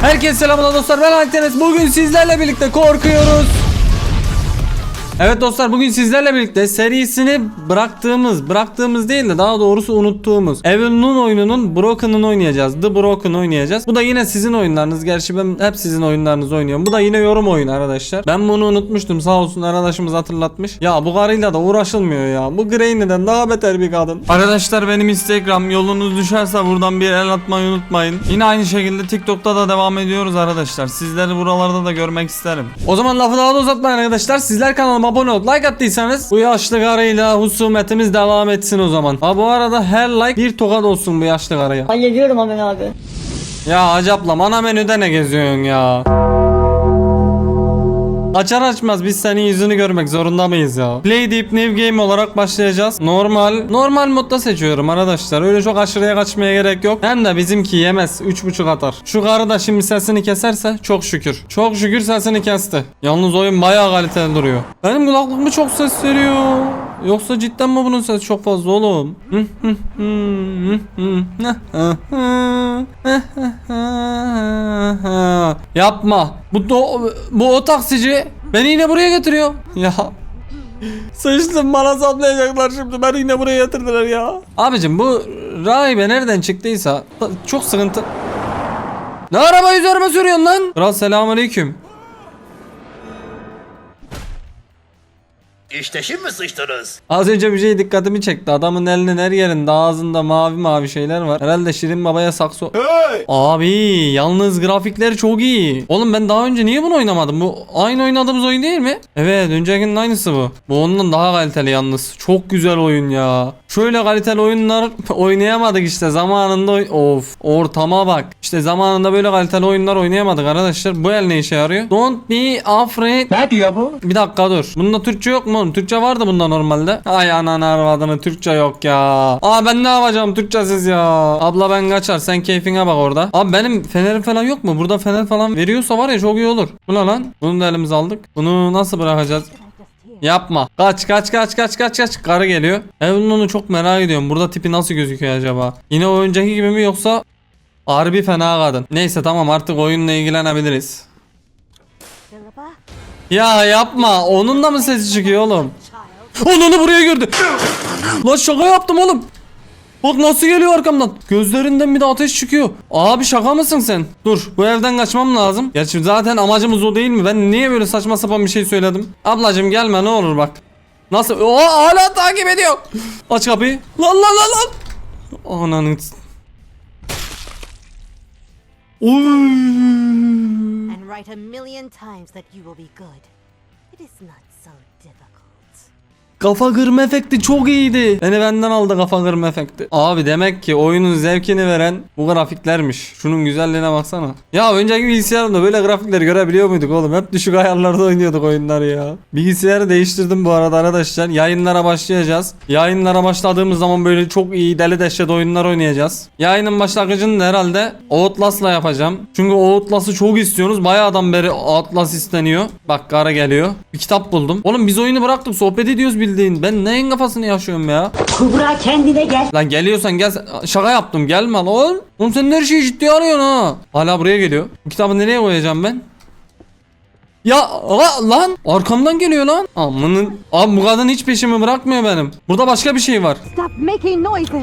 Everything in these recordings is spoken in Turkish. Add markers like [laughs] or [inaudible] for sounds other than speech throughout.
Herkese selamlar dostlar. Ben Altenes. Bugün sizlerle birlikte korkuyoruz Evet dostlar bugün sizlerle birlikte serisini bıraktığımız Bıraktığımız değil de daha doğrusu unuttuğumuz Evelyn'un oyununun Broken'ını oynayacağız. The Broken oynayacağız. Bu da yine sizin oyunlarınız. Gerçi ben hep sizin oyunlarınızı oynuyorum. Bu da yine yorum oyunu arkadaşlar. Ben bunu unutmuştum. Sağ olsun arkadaşımız hatırlatmış. Ya bu karıyla da uğraşılmıyor ya. Bu Granny'den daha beter bir kadın. Arkadaşlar benim Instagram yolunuz düşerse buradan bir el atmayı unutmayın. Yine aynı şekilde TikTok'ta da devam ediyoruz arkadaşlar. Sizleri buralarda da görmek isterim. O zaman lafı daha da uzatmayın arkadaşlar. Sizler kanalıma abone olup like attıysanız Bu yaşlı karıyla husumetimiz devam etsin o zaman Ha bu arada her like bir tokat olsun bu yaşlı karıya Hallediyorum hemen abi. Ya acaplam ana menüde ne geziyorsun ya? Açar açmaz biz senin yüzünü görmek zorunda mıyız ya? Play Deep New Game olarak başlayacağız. Normal, normal modda seçiyorum arkadaşlar. Öyle çok aşırıya kaçmaya gerek yok. Hem de bizimki yemez. 3.5 atar. Şu karı da şimdi sesini keserse çok şükür. Çok şükür sesini kesti. Yalnız oyun bayağı kaliteli duruyor. Benim kulaklık çok ses veriyor? Yoksa cidden mi bunun sesi çok fazla oğlum? Yapma. Bu do, bu o taksici beni yine buraya getiriyor. Ya Sıçtım bana saplayacaklar şimdi beni yine buraya getirdiler ya. Abicim bu rahibe nereden çıktıysa çok sıkıntı. Ne araba üzerime sürüyorsun lan? Kral selamünaleyküm. İşte şimdi sıçtınız. Az önce bir şey dikkatimi çekti. Adamın elinin her yerinde ağzında mavi mavi şeyler var. Herhalde Şirin Baba'ya sakso. Abi yalnız grafikleri çok iyi. Oğlum ben daha önce niye bunu oynamadım? Bu aynı oynadığımız oyun değil mi? Evet öncekinin aynısı bu. Bu ondan daha kaliteli yalnız. Çok güzel oyun ya. Şöyle kaliteli oyunlar [laughs] oynayamadık işte zamanında. Of ortama bak. İşte zamanında böyle kaliteli oyunlar oynayamadık arkadaşlar. Bu el ne işe yarıyor? Don't be afraid. Ne diyor bu? Bir dakika dur. Bunda Türkçe yok mu oğlum? Türkçe vardı bunda normalde. Ay ananı arvadını Türkçe yok ya. Aa ben ne yapacağım Türkçesiz ya. Abla ben kaçar sen keyfine bak orada. Abi benim fenerim falan yok mu? Burada fener falan veriyorsa var ya çok iyi olur. Bu ne lan? Bunu da elimize aldık. Bunu nasıl bırakacağız? Yapma. Kaç kaç kaç kaç kaç kaç. Karı geliyor. Evin onu çok merak ediyorum. Burada tipi nasıl gözüküyor acaba? Yine o önceki gibi mi yoksa harbi fena kadın. Neyse tamam artık oyunla ilgilenebiliriz. Ya yapma. Onun da mı sesi çıkıyor oğlum? Onu buraya gördü. Lan şaka yaptım oğlum. Bak nasıl geliyor arkamdan. Gözlerinden bir de ateş çıkıyor. Abi şaka mısın sen? Dur bu evden kaçmam lazım. Gerçi zaten amacımız o değil mi? Ben niye böyle saçma sapan bir şey söyledim? Ablacım gelme ne olur bak. Nasıl? O hala takip ediyor. Aç kapıyı. Lan lan lan lan. Ananı. Uy. Write a million times that you will be good. It is not. Kafa kırma efekti çok iyiydi. Beni benden aldı kafa kırma efekti. Abi demek ki oyunun zevkini veren bu grafiklermiş. Şunun güzelliğine baksana. Ya önceki bilgisayarımda böyle grafikleri görebiliyor muyduk oğlum? Hep düşük ayarlarda oynuyorduk oyunları ya. Bilgisayarı değiştirdim bu arada arkadaşlar. Yayınlara başlayacağız. Yayınlara başladığımız zaman böyle çok iyi deli dehşet oyunlar oynayacağız. Yayının başlangıcını da herhalde Outlast'la yapacağım. Çünkü Outlast'ı çok istiyorsunuz. Bayağıdan beri Outlast isteniyor. Bak kara geliyor. Bir kitap buldum. Oğlum biz oyunu bıraktık sohbet ediyoruz bildiğin. Ben neyin kafasını yaşıyorum ya? Kubra kendine gel. Lan geliyorsan gel. Şaka yaptım gelme lan. Oğlum Oğlum sen her şeyi ciddiye alıyorsun ha. Hala buraya geliyor. Bu kitabı nereye koyacağım ben? Ya aa, lan arkamdan geliyor lan. Amanın. Abi bu kadın hiç peşimi bırakmıyor benim. Burada başka bir şey var. Stop making noises!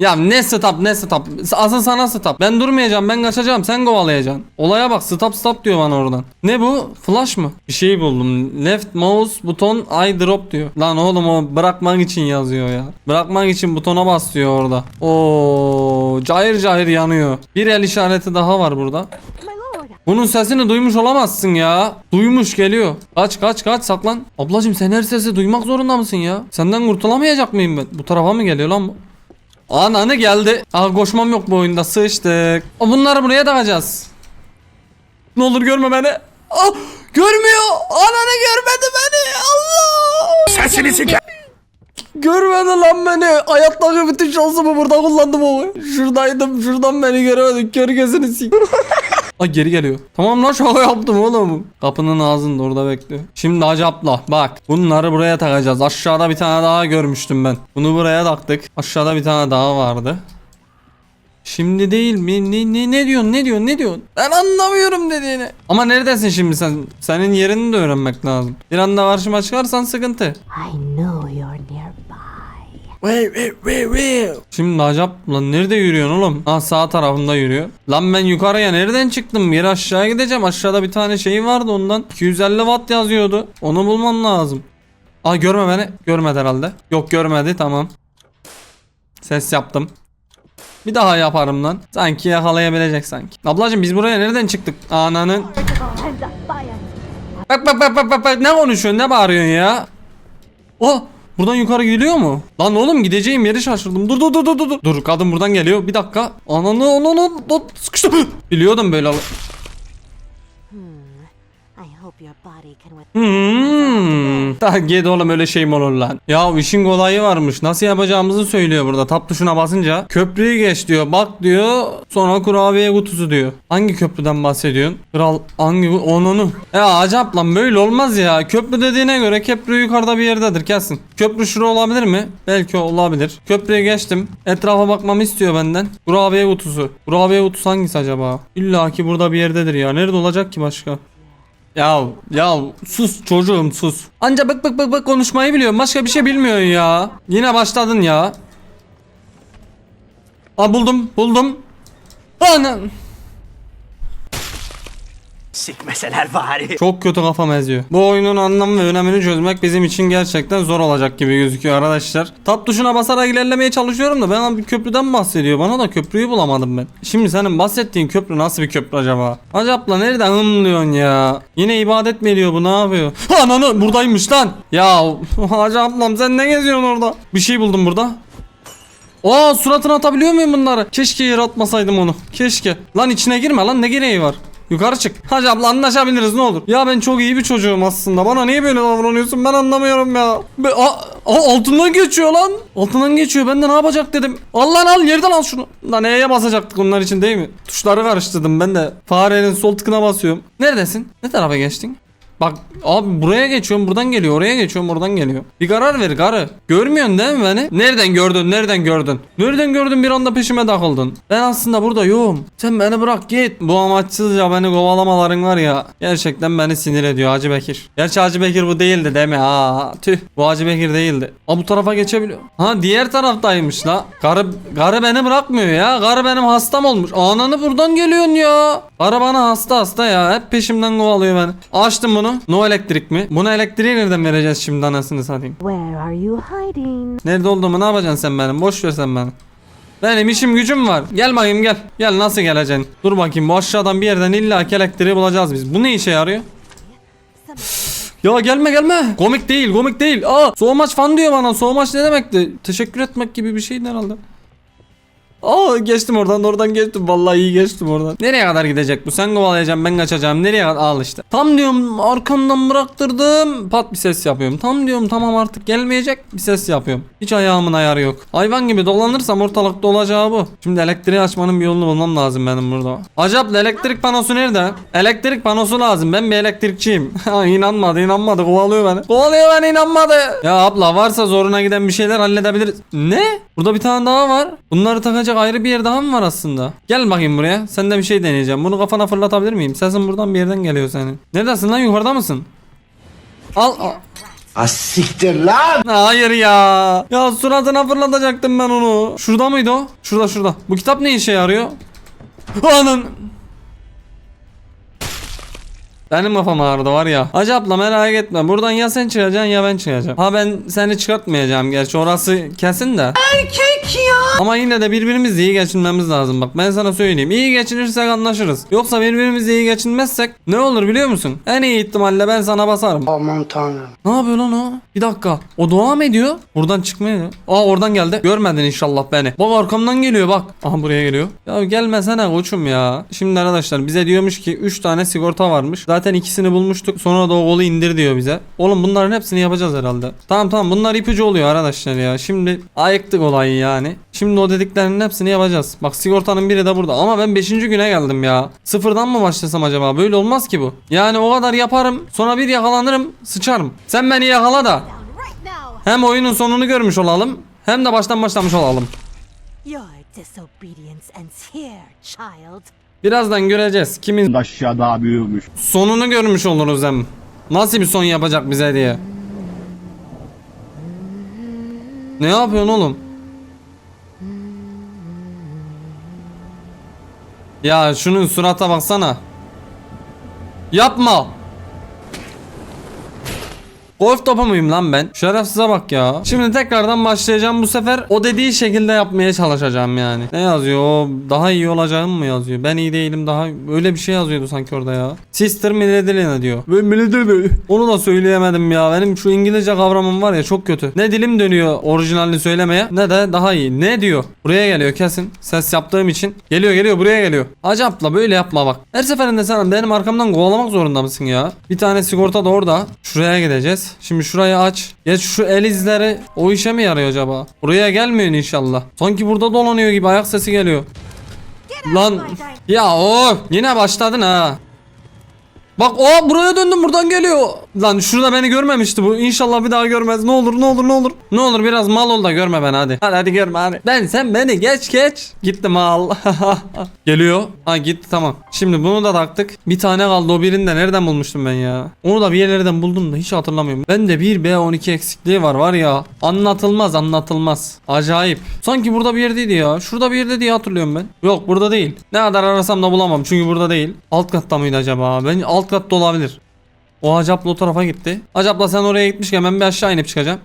Ya ne stop ne stop. Asıl sana stop. Ben durmayacağım ben kaçacağım sen kovalayacaksın. Olaya bak stop stop diyor bana oradan. Ne bu? Flash mı? Bir şey buldum. Left mouse buton I drop diyor. Lan oğlum o bırakmak için yazıyor ya. Bırakmak için butona bas diyor orada. Oo cayır cayır yanıyor. Bir el işareti daha var burada. Bunun sesini duymuş olamazsın ya. Duymuş geliyor. Kaç kaç kaç saklan. Ablacım sen her sesi duymak zorunda mısın ya? Senden kurtulamayacak mıyım ben? Bu tarafa mı geliyor lan bu? Ananı geldi. Aa koşmam yok bu oyunda sıçtık. Bunları buraya takacağız. Ne olur görme beni. Aa, görmüyor. Ananı görmedi beni. Allah. Sesini siker. Görmedi lan beni. Hayattaki bütün şansımı burada kullandım o. Şuradaydım. Şuradan beni göremedik. Kör gözünü sik. [laughs] Ay geri geliyor. Tamam lan şaka yaptım oğlum. Kapının ağzında orada bekliyor. Şimdi acapla bak. Bunları buraya takacağız. Aşağıda bir tane daha görmüştüm ben. Bunu buraya taktık. Aşağıda bir tane daha vardı. Şimdi değil mi? Ne, ne, ne diyorsun? Ne diyorsun? Ne diyorsun? Ben anlamıyorum dediğini. Ama neredesin şimdi sen? Senin yerini de öğrenmek lazım. Bir anda karşıma çıkarsan sıkıntı. I know. Şimdi acap lan nerede yürüyorsun oğlum? Ha sağ tarafında yürüyor. Lan ben yukarıya nereden çıktım? Bir aşağı gideceğim. Aşağıda bir tane şey vardı ondan. 250 watt yazıyordu. Onu bulmam lazım. Aa görme beni. Görmedi herhalde. Yok görmedi tamam. Ses yaptım. Bir daha yaparım lan. Sanki yakalayabilecek sanki. Ablacım biz buraya nereden çıktık? Ananın. Bak bak bak bak bak ne konuşuyorsun ne bağırıyorsun ya? Oh buradan yukarı geliyor mu? Lan oğlum gideceğim yeri şaşırdım. Dur dur dur dur dur. Dur kadın buradan geliyor. Bir dakika. Ananı ananı ananı sıkıştı. [gasps] Biliyordum böyle. Hmm. Git oğlum öyle şey mi olur lan? Ya işin kolayı varmış. Nasıl yapacağımızı söylüyor burada. Tap tuşuna basınca köprüyü geç diyor. Bak diyor. Sonra kurabiye kutusu diyor. Hangi köprüden bahsediyorsun? Kral hangi onunu? Ya acap lan böyle olmaz ya. Köprü dediğine göre köprü yukarıda bir yerdedir kesin. Köprü şura olabilir mi? Belki olabilir. Köprüye geçtim. Etrafa bakmamı istiyor benden. Kurabiye kutusu. Kurabiye kutusu hangisi acaba? İlla ki burada bir yerdedir ya. Nerede olacak ki başka? Ya ya sus çocuğum sus. Anca bak bak bak bak konuşmayı biliyorum. Başka bir şey bilmiyorsun ya. Yine başladın ya. Aa buldum buldum. Ana. Sikmeseler bari. Çok kötü kafam eziyor. Bu oyunun anlam ve önemini çözmek bizim için gerçekten zor olacak gibi gözüküyor arkadaşlar. Tab tuşuna basarak ilerlemeye çalışıyorum da ben bir köprüden bahsediyor. Bana da köprüyü bulamadım ben. Şimdi senin bahsettiğin köprü nasıl bir köprü acaba? Acapla nereden hımlıyorsun ya? Yine ibadet mi ediyor bu ne yapıyor? Ananı buradaymış lan. Ya [laughs] Hacı ablam sen ne geziyorsun orada? Bir şey buldum burada. Aa suratına atabiliyor muyum bunları? Keşke yere atmasaydım onu. Keşke. Lan içine girme lan ne gereği var? Yukarı çık. Hacı abla anlaşabiliriz ne olur. Ya ben çok iyi bir çocuğum aslında. Bana niye böyle davranıyorsun ben anlamıyorum ya. Be aa, aa, altından geçiyor lan. Altından geçiyor. Ben de ne yapacak dedim. Al lan al yerden al şunu. Lan E'ye basacaktık onlar için değil mi? Tuşları karıştırdım ben de. Farenin sol tıkına basıyorum. Neredesin? Ne tarafa geçtin? Bak abi buraya geçiyorum buradan geliyor oraya geçiyorum oradan geliyor. Bir karar ver karı. Görmüyorsun değil mi beni? Nereden gördün nereden gördün? Nereden gördün bir anda peşime takıldın? Ben aslında burada yoğum. Sen beni bırak git. Bu amaçsızca beni kovalamaların var ya. Gerçekten beni sinir ediyor Hacı Bekir. Gerçi Hacı Bekir bu değildi değil mi? Aa tüh. Bu Hacı Bekir değildi. Aa bu tarafa geçebiliyor. Ha diğer taraftaymış la. Karı, karı beni bırakmıyor ya. Karı benim hastam olmuş. Ananı buradan geliyorsun ya. Karı bana hasta hasta ya. Hep peşimden kovalıyor beni. Açtım bunu. No elektrik mi? Buna elektriği nereden vereceğiz şimdi anasını satayım? Where are you hiding? Nerede olduğumu ne yapacaksın sen benim? Boş ver sen beni. Benim işim gücüm var. Gel bakayım gel. Gel nasıl geleceksin? Dur bakayım bu aşağıdan bir yerden illa elektriği bulacağız biz. Bu ne işe yarıyor? Ya gelme gelme. Komik değil komik değil. Aa soğumaç fan diyor bana. Soğumaç ne demekti? Teşekkür etmek gibi bir şeydi herhalde. Aa geçtim oradan oradan geçtim. Vallahi iyi geçtim oradan. Nereye kadar gidecek bu? Sen kovalayacaksın ben kaçacağım. Nereye kadar? Al işte. Tam diyorum arkamdan bıraktırdım. Pat bir ses yapıyorum. Tam diyorum tamam artık gelmeyecek bir ses yapıyorum. Hiç ayağımın ayarı yok. Hayvan gibi dolanırsam ortalıkta olacağı bu. Şimdi elektriği açmanın bir yolunu bulmam lazım benim burada. Acaba elektrik panosu nerede? Elektrik panosu lazım. Ben bir elektrikçiyim. [laughs] İnanmadı inanmadı kovalıyor beni. Kovalıyor beni inanmadı. Ya abla varsa zoruna giden bir şeyler halledebiliriz. Ne? Burada bir tane daha var. Bunları takacak ayrı bir yer daha mı var aslında? Gel bakayım buraya. Sen de bir şey deneyeceğim. Bunu kafana fırlatabilir miyim? Sesin buradan bir yerden geliyor senin. Neredesin lan yukarıda mısın? Al. al. Asiktir lan. Hayır ya. Ya suratına fırlatacaktım ben onu. Şurada mıydı o? Şurada şurada. Bu kitap ne işe yarıyor? Anın. Benim kafam ağrıdı var ya. Acapla merak etme. Buradan ya sen çıkacaksın ya ben çıkacağım. Ha ben seni çıkartmayacağım gerçi orası kesin de. Erkek ya. Ama yine de birbirimizle iyi geçinmemiz lazım. Bak ben sana söyleyeyim. İyi geçinirsek anlaşırız. Yoksa birbirimizle iyi geçinmezsek ne olur biliyor musun? En iyi ihtimalle ben sana basarım. Aman tanrım. Ne yapıyor lan o? Bir dakika. O dua mı ediyor? Buradan çıkmıyor. Aa oradan geldi. Görmedin inşallah beni. Bak arkamdan geliyor bak. Aha buraya geliyor. Ya gelmesene koçum ya. Şimdi arkadaşlar bize diyormuş ki 3 tane sigorta varmış. Zaten ikisini bulmuştuk. Sonra da o kolu indir diyor bize. Oğlum bunların hepsini yapacağız herhalde. Tamam tamam bunlar ipucu oluyor arkadaşlar ya. Şimdi ayıktık olayı yani. Şimdi o dediklerinin hepsini yapacağız. Bak sigortanın biri de burada. Ama ben 5. güne geldim ya. Sıfırdan mı başlasam acaba? Böyle olmaz ki bu. Yani o kadar yaparım. Sonra bir yakalanırım. Sıçarım. Sen beni yakala da. Hem oyunun sonunu görmüş olalım. Hem de baştan başlamış olalım. You're Disobedience ends here, child. Birazdan göreceğiz kimin aşağıda büyümüş. sonunu görmüş oluruz hem. Nasıl bir son yapacak bize diye. Ne yapıyorsun oğlum? Ya şunun surata baksana. Yapma. Golf topu muyum lan ben? Şerefsize bak ya. Şimdi tekrardan başlayacağım bu sefer. O dediği şekilde yapmaya çalışacağım yani. Ne yazıyor? O daha iyi olacağım mı yazıyor? Ben iyi değilim daha öyle bir şey yazıyordu sanki orada ya. Sister Milledilina diyor. Ben Milledilina. Onu da söyleyemedim ya. Benim şu İngilizce kavramım var ya çok kötü. Ne dilim dönüyor orijinalini söylemeye ne de daha iyi. Ne diyor? Buraya geliyor kesin. Ses yaptığım için. Geliyor geliyor buraya geliyor. Acapla böyle yapma bak. Her seferinde sen benim arkamdan kovalamak zorunda mısın ya? Bir tane sigorta da orada. Şuraya gideceğiz. Şimdi şurayı aç. Geç şu el izleri o işe mi yarıyor acaba? Buraya gelmiyor inşallah. Sanki burada dolanıyor gibi ayak sesi geliyor. Lan ya o yine başladın ha. Bak o buraya döndüm buradan geliyor. Lan şurada beni görmemişti bu. İnşallah bir daha görmez. Ne olur ne olur ne olur. Ne olur biraz mal ol da görme beni hadi. Hadi hadi görme hadi. Ben sen beni geç geç. Gitti mal. [laughs] geliyor. Ha gitti tamam. Şimdi bunu da taktık. Bir tane kaldı o birini de nereden bulmuştum ben ya. Onu da bir yerlerden buldum da hiç hatırlamıyorum. Bende bir B12 eksikliği var var ya. Anlatılmaz anlatılmaz. Acayip. Sanki burada bir yerdeydi ya. Şurada bir yerde diye hatırlıyorum ben. Yok burada değil. Ne kadar arasam da bulamam çünkü burada değil. Alt katta mıydı acaba? Ben alt katta olabilir. O Acap'la o tarafa gitti. Acap'la sen oraya gitmişken ben bir aşağı inip çıkacağım.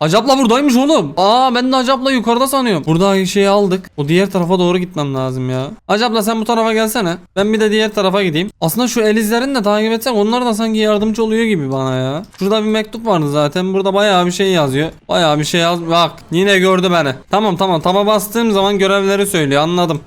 Acap'la buradaymış oğlum. Aa ben de Acap'la yukarıda sanıyorum. Burada şeyi aldık. O diğer tarafa doğru gitmem lazım ya. Acap'la sen bu tarafa gelsene. Ben bir de diğer tarafa gideyim. Aslında şu elizlerini de takip etsek onlar da sanki yardımcı oluyor gibi bana ya. Şurada bir mektup vardı zaten. Burada bayağı bir şey yazıyor. Bayağı bir şey yaz. Bak yine gördü beni. Tamam tamam taba bastığım zaman görevleri söylüyor anladım.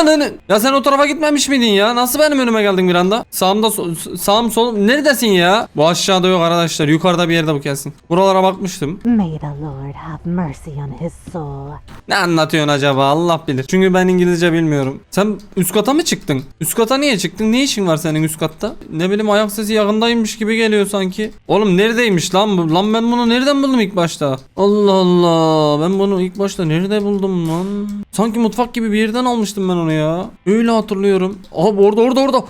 Ananı. Ya sen o tarafa gitmemiş miydin ya? Nasıl benim önüme geldin bir anda? Sağımda sağım solum. Neredesin ya? Bu aşağıda yok arkadaşlar. Yukarıda bir yerde bu kesin. Buralara bakmıştım. May the Lord have mercy on his soul. Ne anlatıyorsun acaba? Allah bilir. Çünkü ben İngilizce bilmiyorum. Sen üst kata mı çıktın? Üst kata niye çıktın? Ne işin var senin üst katta? Ne bileyim ayak sesi yakındaymış gibi geliyor sanki. Oğlum neredeymiş lan bu? Lan ben bunu nereden buldum ilk başta? Allah Allah. Ben bunu ilk başta nerede buldum lan? Sanki mutfak gibi bir yerden almıştım ben onu ya. Öyle hatırlıyorum. Abi orada orada orada.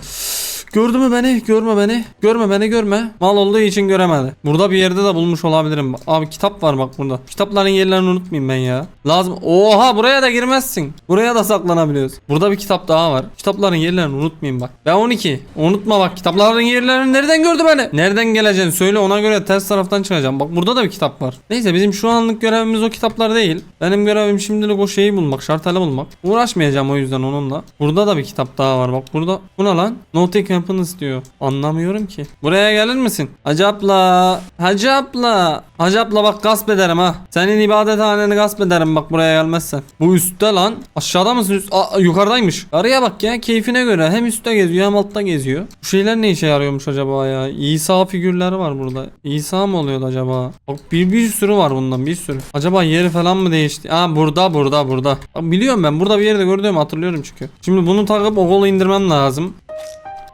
Gördü mü beni? Görme beni. Görme beni görme. Mal olduğu için göremedi. Burada bir yerde de bulmuş olabilirim. Abi kitap var bak burada. Kitapların yerlerini unutmayayım ben ya. Lazım. Oha buraya da girmezsin. Buraya da saklanabiliyoruz. Burada bir kitap daha var. Kitapların yerlerini unutmayayım bak. Ben 12. Unutma bak kitapların yerlerini nereden gördü beni? Nereden geleceksin söyle ona göre ters taraftan çıkacağım. Bak burada da bir kitap var. Neyse bizim şu anlık görevimiz o kitaplar değil. Benim görevim şimdilik o şeyi bulmak. Şarteli bulmak. Uğraşmayacağım o yüzden onunla. Burada da bir kitap daha var bak burada. Bu ne lan? No take weapons diyor. Anlamıyorum ki. Buraya gelir misin? Hacı abla. Hacı abla. Hacı abla bak gasp ederim ha. Senin ibadethaneni gasp ederim bak buraya gelmezsen. Bu üstte lan. Aşağıda mısın? Üst... Aa, yukarıdaymış. Araya bak ya keyfine göre. Hem üstte geziyor hem altta geziyor. Bu şeyler ne işe yarıyormuş acaba ya? İsa figürleri var burada. İsa mı oluyordu acaba? Bak bir, bir sürü var bundan bir sürü. Acaba yeri falan mı değişti? Aa burada burada burada. Bak, biliyorum ben burada bir yerde gördüğümü hatırlıyorum çünkü. Şimdi bunu takıp o kolu indirmem lazım.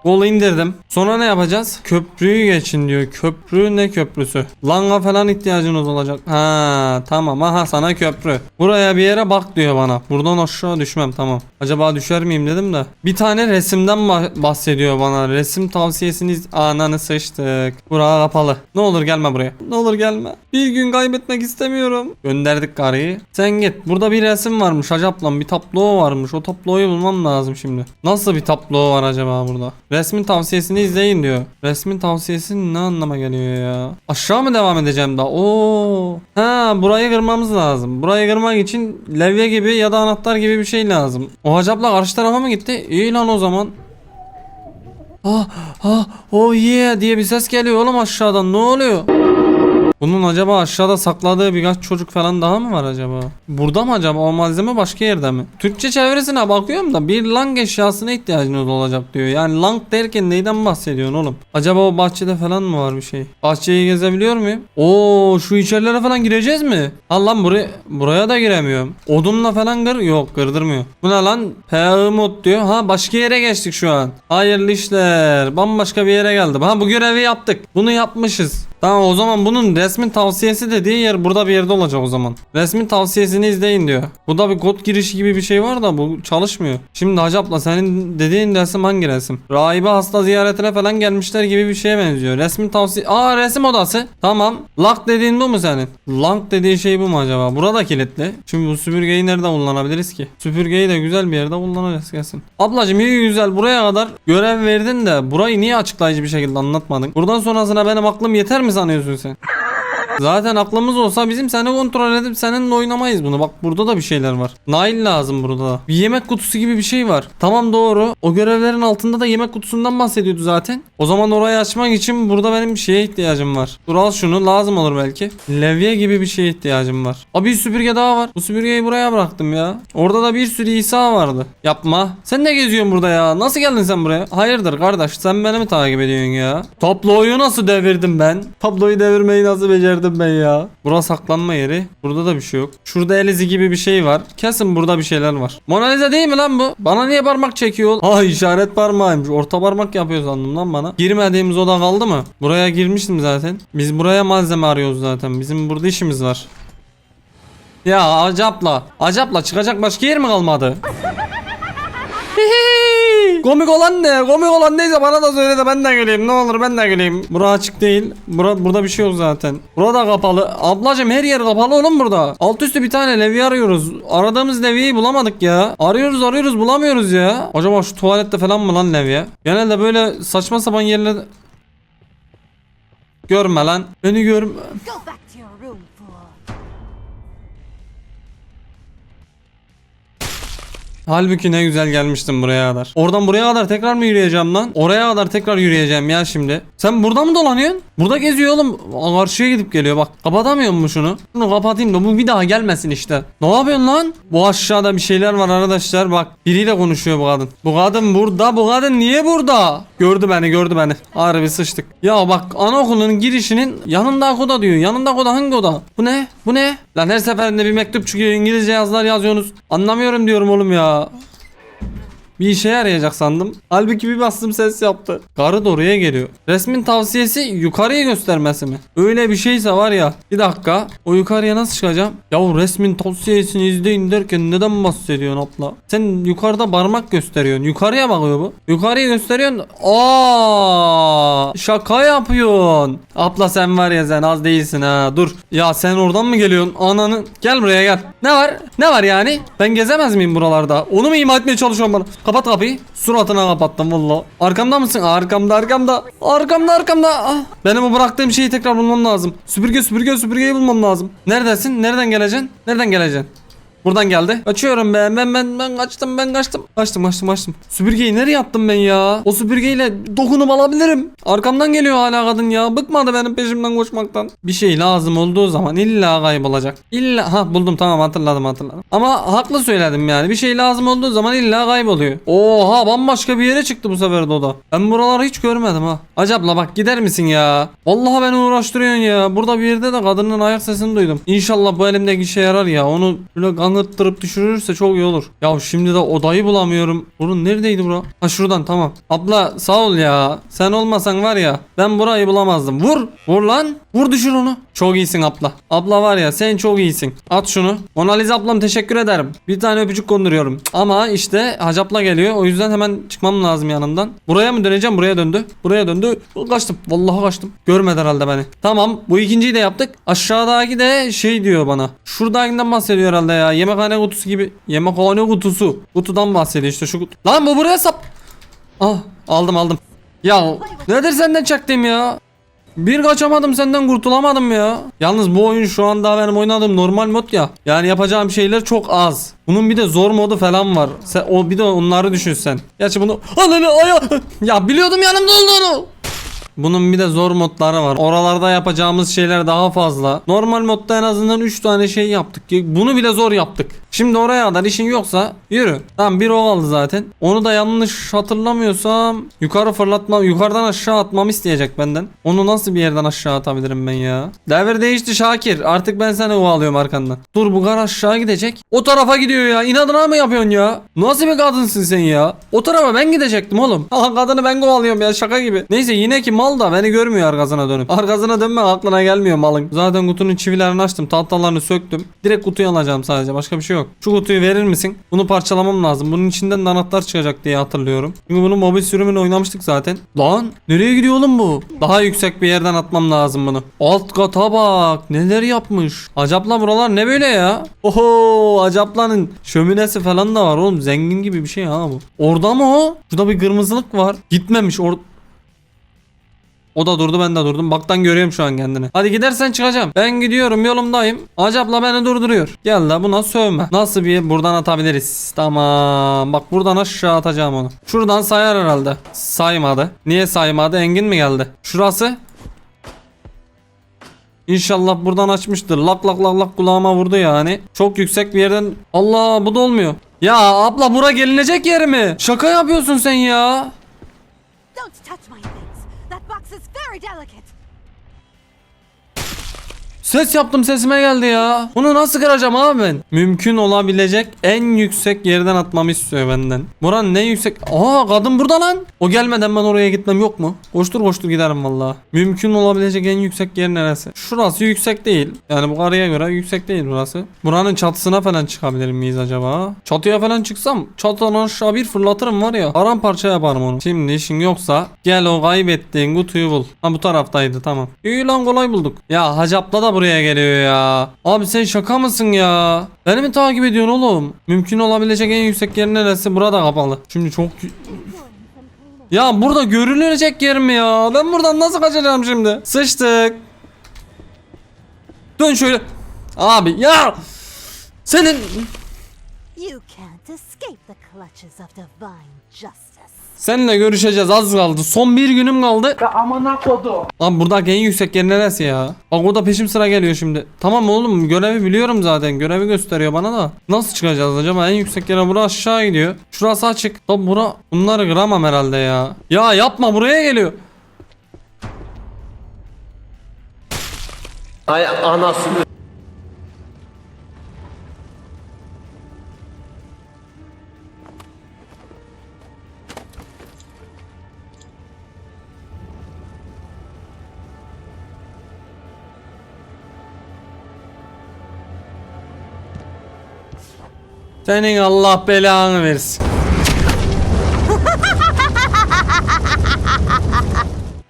Kolu indirdim. Sonra ne yapacağız? Köprüyü geçin diyor. Köprü ne köprüsü? Langa falan ihtiyacınız olacak. Ha tamam aha sana köprü. Buraya bir yere bak diyor bana. Buradan aşağı düşmem tamam. Acaba düşer miyim dedim de. Bir tane resimden bah- bahsediyor bana. Resim tavsiyesini iz- Ananı sıçtık. Bura kapalı. Ne olur gelme buraya. Ne olur gelme. Bir gün kaybetmek istemiyorum. Gönderdik karıyı. Sen git. Burada bir resim varmış acaplan. Bir tablo varmış. O tabloyu bulmam lazım şimdi. Nasıl bir tablo var acaba burada? Resmin tavsiyesini izleyin diyor. Resmin tavsiyesi ne anlama geliyor ya? Aşağı mı devam edeceğim daha? Oo. Ha burayı kırmamız lazım. Burayı kırmak için levye gibi ya da anahtar gibi bir şey lazım. O acapla karşı tarafa mı gitti? İyi lan o zaman. Ah ah oh yeah diye bir ses geliyor oğlum aşağıdan ne oluyor? Bunun acaba aşağıda sakladığı birkaç çocuk falan daha mı var acaba? Burada mı acaba o malzeme başka yerde mi? Türkçe çevresine bakıyorum da bir lang eşyasına ihtiyacınız olacak diyor. Yani lang derken neyden bahsediyorsun oğlum? Acaba o bahçede falan mı var bir şey? Bahçeyi gezebiliyor muyum? Oo şu içerilere falan gireceğiz mi? Lan buraya, buraya da giremiyorum. Odunla falan kır. Yok kırdırmıyor. Bu ne lan? Peğimut diyor. Ha başka yere geçtik şu an. Hayırlı işler. Bambaşka bir yere geldim. Ha bu görevi yaptık. Bunu yapmışız. Tamam o zaman bunun resmin tavsiyesi dediği yer burada bir yerde olacak o zaman. Resmin tavsiyesini izleyin diyor. Bu da bir kod girişi gibi bir şey var da bu çalışmıyor. Şimdi Hacap'la senin dediğin resim hangi resim? Rahibe hasta ziyaretine falan gelmişler gibi bir şeye benziyor. Resmin tavsiye... Aa resim odası. Tamam. Lock dediğin bu mu senin? Lock dediği şey bu mu acaba? Burada kilitli. Şimdi bu süpürgeyi nerede kullanabiliriz ki? Süpürgeyi de güzel bir yerde kullanırız kesin. Ablacım iyi güzel buraya kadar görev verdin de burayı niye açıklayıcı bir şekilde anlatmadın? Buradan sonrasına benim aklım yeter mi sanıyorsun sen? Zaten aklımız olsa bizim seni kontrol edip seninle oynamayız bunu. Bak burada da bir şeyler var. Nail lazım burada da. Bir yemek kutusu gibi bir şey var. Tamam doğru. O görevlerin altında da yemek kutusundan bahsediyordu zaten. O zaman orayı açmak için burada benim bir şeye ihtiyacım var. Dur al şunu lazım olur belki. Levye gibi bir şeye ihtiyacım var. Abi bir süpürge daha var. Bu süpürgeyi buraya bıraktım ya. Orada da bir sürü İsa vardı. Yapma. Sen ne geziyorsun burada ya? Nasıl geldin sen buraya? Hayırdır kardeş sen beni mi takip ediyorsun ya? Tabloyu nasıl devirdim ben? Tabloyu devirmeyi nasıl becerdim ben ya? Burası saklanma yeri. Burada da bir şey yok. Şurada el izi gibi bir şey var. Kesin burada bir şeyler var. Mona Lisa değil mi lan bu? Bana niye parmak çekiyor? Ha işaret parmağıymış. Orta parmak yapıyor sandım lan bana. Girmediğimiz oda kaldı mı? Buraya girmiştim zaten. Biz buraya malzeme arıyoruz zaten. Bizim burada işimiz var. Ya acapla. Acapla çıkacak başka yer mi kalmadı? [laughs] Komik olan ne? Komik olan neyse bana da söyle de ben de geleyim. Ne olur ben de geleyim. Bura açık değil. Bura, burada bir şey yok zaten. Burada kapalı. Ablacım her yer kapalı oğlum burada. Alt üstü bir tane levye arıyoruz. Aradığımız levyeyi bulamadık ya. Arıyoruz arıyoruz bulamıyoruz ya. Acaba şu tuvalette falan mı lan levye? Genelde böyle saçma sapan yerlerde... Görme lan. Beni görme. Halbuki ne güzel gelmiştim buraya kadar. Oradan buraya kadar tekrar mı yürüyeceğim lan? Oraya kadar tekrar yürüyeceğim ya şimdi. Sen burada mı dolanıyorsun? Burada geziyor oğlum. Karşıya gidip geliyor bak. Kapatamıyor mu şunu? Şunu kapatayım da bu bir daha gelmesin işte. Ne yapıyorsun lan? Bu aşağıda bir şeyler var arkadaşlar. Bak biriyle konuşuyor bu kadın. Bu kadın burada. Bu kadın niye burada? Gördü beni gördü beni. Harbi sıçtık. Ya bak anaokulunun girişinin yanındaki oda diyor. Yanındaki oda hangi oda? Bu ne? Bu ne? Lan her seferinde bir mektup çıkıyor. İngilizce yazılar yazıyorsunuz. Anlamıyorum diyorum oğlum ya. uh, Bir işe yarayacak sandım. Halbuki bir bastım ses yaptı. Karı da oraya geliyor. Resmin tavsiyesi yukarıyı göstermesi mi? Öyle bir şeyse var ya. Bir dakika. O yukarıya nasıl çıkacağım? Yahu resmin tavsiyesini izleyin derken neden bahsediyorsun abla? Sen yukarıda parmak gösteriyorsun. Yukarıya bakıyor bu. Yukarıyı gösteriyorsun. Aa, şaka yapıyorsun. Abla sen var ya sen az değilsin ha. Dur. Ya sen oradan mı geliyorsun? Ananı. Gel buraya gel. Ne var? Ne var yani? Ben gezemez miyim buralarda? Onu mu ima etmeye çalışıyorsun bana? Kapat kapıyı. Suratına kapattım valla. Arkamda mısın? Arkamda arkamda. Arkamda arkamda. Ah. Benim o bıraktığım şeyi tekrar bulmam lazım. Süpürge süpürge süpürgeyi bulmam lazım. Neredesin? Nereden geleceksin? Nereden geleceksin? Buradan geldi. Kaçıyorum ben. Ben ben ben kaçtım ben kaçtım. Kaçtım kaçtım kaçtım. Süpürgeyi nereye attım ben ya? O süpürgeyle dokunup alabilirim. Arkamdan geliyor hala kadın ya. Bıkmadı benim peşimden koşmaktan. Bir şey lazım olduğu zaman illa kaybolacak. İlla ha buldum tamam hatırladım hatırladım. Ama haklı söyledim yani. Bir şey lazım olduğu zaman illa kayboluyor. Oha bambaşka bir yere çıktı bu sefer de o da. Ben buraları hiç görmedim ha. Acabla bak gider misin ya? Vallahi beni uğraştırıyorsun ya. Burada bir yerde de kadının ayak sesini duydum. İnşallah bu elimdeki işe yarar ya. Onu böyle gangırttırıp düşürürse çok iyi olur. Ya şimdi de odayı bulamıyorum. Bunun neredeydi bura? Ha şuradan tamam. Abla sağ ol ya. Sen olmasan var ya ben burayı bulamazdım. Vur. Vur lan. Vur düşür onu. Çok iyisin abla. Abla var ya sen çok iyisin. At şunu. Mona Lisa ablam teşekkür ederim. Bir tane öpücük konduruyorum. Ama işte hacapla geliyor. O yüzden hemen çıkmam lazım yanından. Buraya mı döneceğim? Buraya döndü. Buraya döndü. Kaçtım. Vallahi kaçtım. Görmedi herhalde beni. Tamam. Bu ikinciyi de yaptık. Aşağıdaki de şey diyor bana. Şuradakinden bahsediyor herhalde ya. Yemekhane kutusu gibi. Yemekhane kutusu. Kutudan bahsediyor işte şu kutu. Lan bu buraya sap. Ah aldım aldım. Ya nedir senden çaktım ya? Bir kaçamadım senden kurtulamadım ya. Yalnız bu oyun şu anda benim oynadığım normal mod ya. Yani yapacağım şeyler çok az. Bunun bir de zor modu falan var. Sen o bir de onları düşün sen. Gerçi bunu ananı aya [laughs] ya biliyordum yanımda olduğunu. Bunun bir de zor modları var. Oralarda yapacağımız şeyler daha fazla. Normal modda en azından 3 tane şey yaptık. Bunu bile zor yaptık. Şimdi oraya kadar işin yoksa yürü. Tamam bir o kaldı zaten. Onu da yanlış hatırlamıyorsam yukarı fırlatma yukarıdan aşağı atmamı isteyecek benden. Onu nasıl bir yerden aşağı atabilirim ben ya? Devir değişti Şakir. Artık ben seni kovalıyorum arkandan. Dur bu kar aşağı gidecek. O tarafa gidiyor ya. İnadına mı yapıyorsun ya? Nasıl bir kadınsın sen ya? O tarafa ben gidecektim oğlum. [laughs] Allah kadını ben kovalıyorum ya şaka gibi. Neyse yine ki mal da beni görmüyor arkasına dönüp. Arkasına dönme aklına gelmiyor malın. Zaten kutunun çivilerini açtım. Tahtalarını söktüm. Direkt kutuyu alacağım sadece. Başka bir şey yok. Şu kutuyu verir misin? Bunu parçalamam lazım. Bunun içinden de anahtar çıkacak diye hatırlıyorum. Çünkü bunu mobil sürümünü oynamıştık zaten. Lan nereye gidiyor oğlum bu? Daha yüksek bir yerden atmam lazım bunu. Alt kata bak. Neler yapmış. Acapla buralar ne böyle ya? Oho acaplanın şöminesi falan da var oğlum. Zengin gibi bir şey ha bu. Orada mı o? Şurada bir kırmızılık var. Gitmemiş. Or o da durdu ben de durdum. Baktan görüyorum şu an kendini. Hadi gidersen çıkacağım. Ben gidiyorum yolumdayım. Acapla beni durduruyor. Gel de buna sövme. Nasıl bir buradan atabiliriz? Tamam. Bak buradan aşağı atacağım onu. Şuradan sayar herhalde. Saymadı. Niye saymadı? Engin mi geldi? Şurası. İnşallah buradan açmıştır. Lak lak lak lak kulağıma vurdu yani. Çok yüksek bir yerden. Allah bu da olmuyor. Ya abla bura gelinecek yer mi? Şaka yapıyorsun sen ya. Don't touch my It's very delicate. Ses yaptım sesime geldi ya. Bunu nasıl kıracağım abi ben? Mümkün olabilecek en yüksek yerden atmamı istiyor benden. Buran ne yüksek? Aa kadın burada lan. O gelmeden ben oraya gitmem yok mu? Koştur koştur giderim valla. Mümkün olabilecek en yüksek yer neresi? Şurası yüksek değil. Yani bu karıya göre yüksek değil burası. Buranın çatısına falan çıkabilir miyiz acaba? Çatıya falan çıksam çatıdan aşağı bir fırlatırım var ya. Paramparça yaparım onu. Şimdi işin yoksa gel o kaybettiğin kutuyu bul. Ha bu taraftaydı tamam. İyi lan kolay bulduk. Ya hacapla da buraya geliyor ya. Abi sen şaka mısın ya? Beni mi takip ediyorsun oğlum? Mümkün olabilecek en yüksek yer neresi? Burada kapalı. Şimdi çok... Ya burada görülecek yer mi ya? Ben buradan nasıl kaçacağım şimdi? Sıçtık. Dön şöyle. Abi ya. Senin... You can't escape the clutches of divine justice. Seninle görüşeceğiz az kaldı. Son bir günüm kaldı. Amına kodu. Lan buradaki en yüksek yer neresi ya? Bak o da peşim sıra geliyor şimdi. Tamam oğlum görevi biliyorum zaten. Görevi gösteriyor bana da. Nasıl çıkacağız acaba? En yüksek yere bura aşağı gidiyor. Şurası açık. Lan bura bunları kıramam herhalde ya. Ya yapma buraya geliyor. Ay anasını. Senin Allah belanı versin.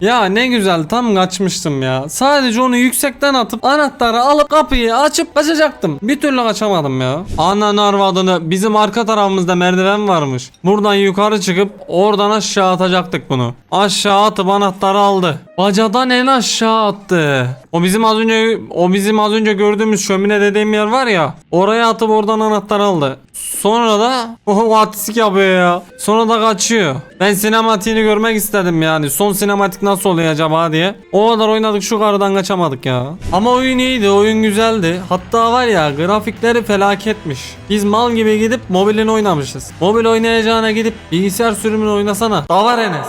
Ya ne güzel tam kaçmıştım ya. Sadece onu yüksekten atıp anahtarı alıp kapıyı açıp kaçacaktım. Bir türlü kaçamadım ya. Anan arvadını bizim arka tarafımızda merdiven varmış. Buradan yukarı çıkıp oradan aşağı atacaktık bunu. Aşağı atıp anahtarı aldı. Bacadan en aşağı attı. O bizim az önce o bizim az önce gördüğümüz şömine dediğim yer var ya. Oraya atıp oradan anahtar aldı. Sonra da o artistik yapıyor ya. Sonra da kaçıyor. Ben sinematiğini görmek istedim yani. Son sinematik nasıl oluyor acaba diye. O kadar oynadık şu karıdan kaçamadık ya. Ama oyun iyiydi. Oyun güzeldi. Hatta var ya grafikleri felaketmiş. Biz mal gibi gidip mobilini oynamışız. Mobil oynayacağına gidip bilgisayar sürümünü oynasana. Davar Enes.